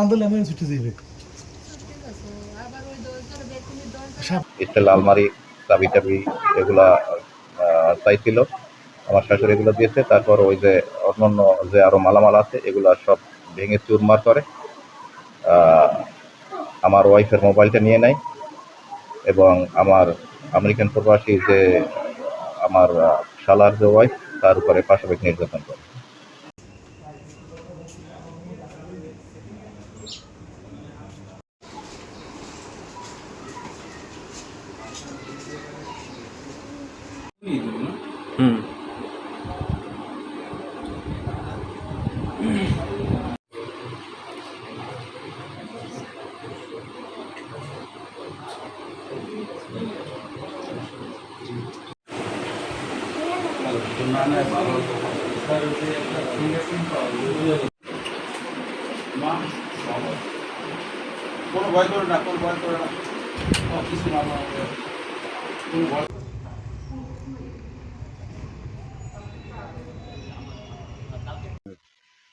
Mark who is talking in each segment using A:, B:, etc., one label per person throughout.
A: আন্দোলন ছুটে
B: আলমারি চাবি টাবি এগুলা চাইছিল আমার শাশুড়ি এগুলো দিয়েছে। তারপর ওই যে অন্যান্য যে আরও মালামাল আছে, এগুলা সব ভেঙে চুরমার করে। আমার ওয়াইফের মোবাইলটা নিয়ে নেয়। এবং আমার আমেরিকান প্রবাসী যে আমার শালার যে ওয়াইফ তার উপরে পাশাপাশি নির্যাতন করে।
C: হুম।
D: কোনো ভয় করে না কোনো ভয় করে না। কিছু না কোনো ভয়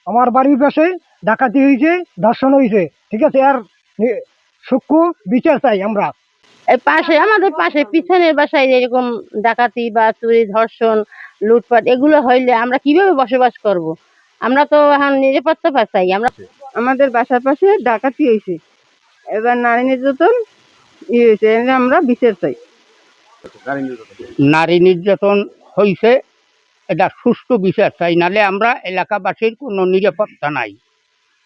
E: আমার বাড়ির পাশে ডাকাতি হয়েছে ধর্ষণ হয়েছে। ঠিক আছে আর সূক্ষ্ম বিচার চাই আমরা।
F: এই পাশে আমাদের পাশে পিছনের বাসায় এরকম ডাকাতি বা চুরি ধর্ষণ লুটপাট এগুলো হইলে আমরা কীভাবে বসবাস করব। আমরা তো এখন নিরাপত্তা পাচ্ছি আমরা আমাদের বাসার পাশে ডাকাতি হয়েছে। এবার নারী নির্যাতন ইয়ে হয়েছে আমরা বিচার চাই।
G: নারী নির্যাতন। হয়েছে এটা সুষ্ঠু বিচার চাই নালে আমরা এলাকাবাসীর কোনো নিরাপত্তা নাই।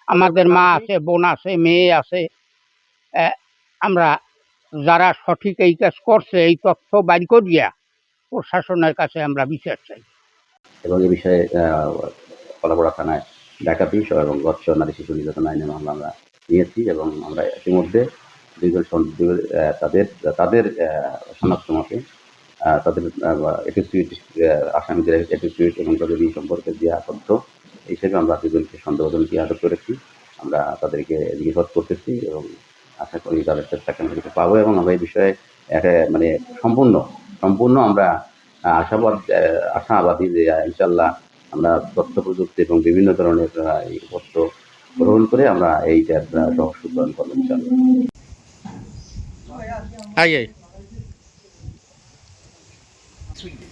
G: আমাদের মা আছে, বোন আছে, মেয়ে আছে আমরা যারা সঠিক এই কাজ করছে, এই তথ্য বাইর করিয়া প্রশাসনের কাছে আমরা বিচার চাই।
H: এবং এ বিষয়ে কলাপাড়া থানায় ডাকাতি সহ এবং গচ্ছ নারী শিশু নির্যাতন আইনে মামলা আমরা নিয়েছি এবং আমরা ইতিমধ্যে দুইজন তাদের তাদের শনাক্ত মতে তাদের অ্যাটিটিউড আসামিদের অ্যাটিটিউড এবং তাদের এই সম্পর্কে দেওয়া তথ্য হিসেবে আমরা দুজনকে সন্দেহজনকে আটক করেছি। আমরা তাদেরকে জিজ্ঞাসাবাদ করতেছি এবং আশা করি তাদের চেষ্টা আমরা পাবো এবং আমরা এই বিষয়ে একটা মানে সম্পূর্ণ সম্পূর্ণ আমরা আশাবাদ আশাবাদী যে ইনশাল্লাহ আমরা তথ্য প্রযুক্তি এবং বিভিন্ন ধরনের এই তথ্য গ্রহণ করে আমরা এইটার রহস্য উদ্ঘাটন করব ইনশাল্লাহ
C: আই আই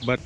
C: বাট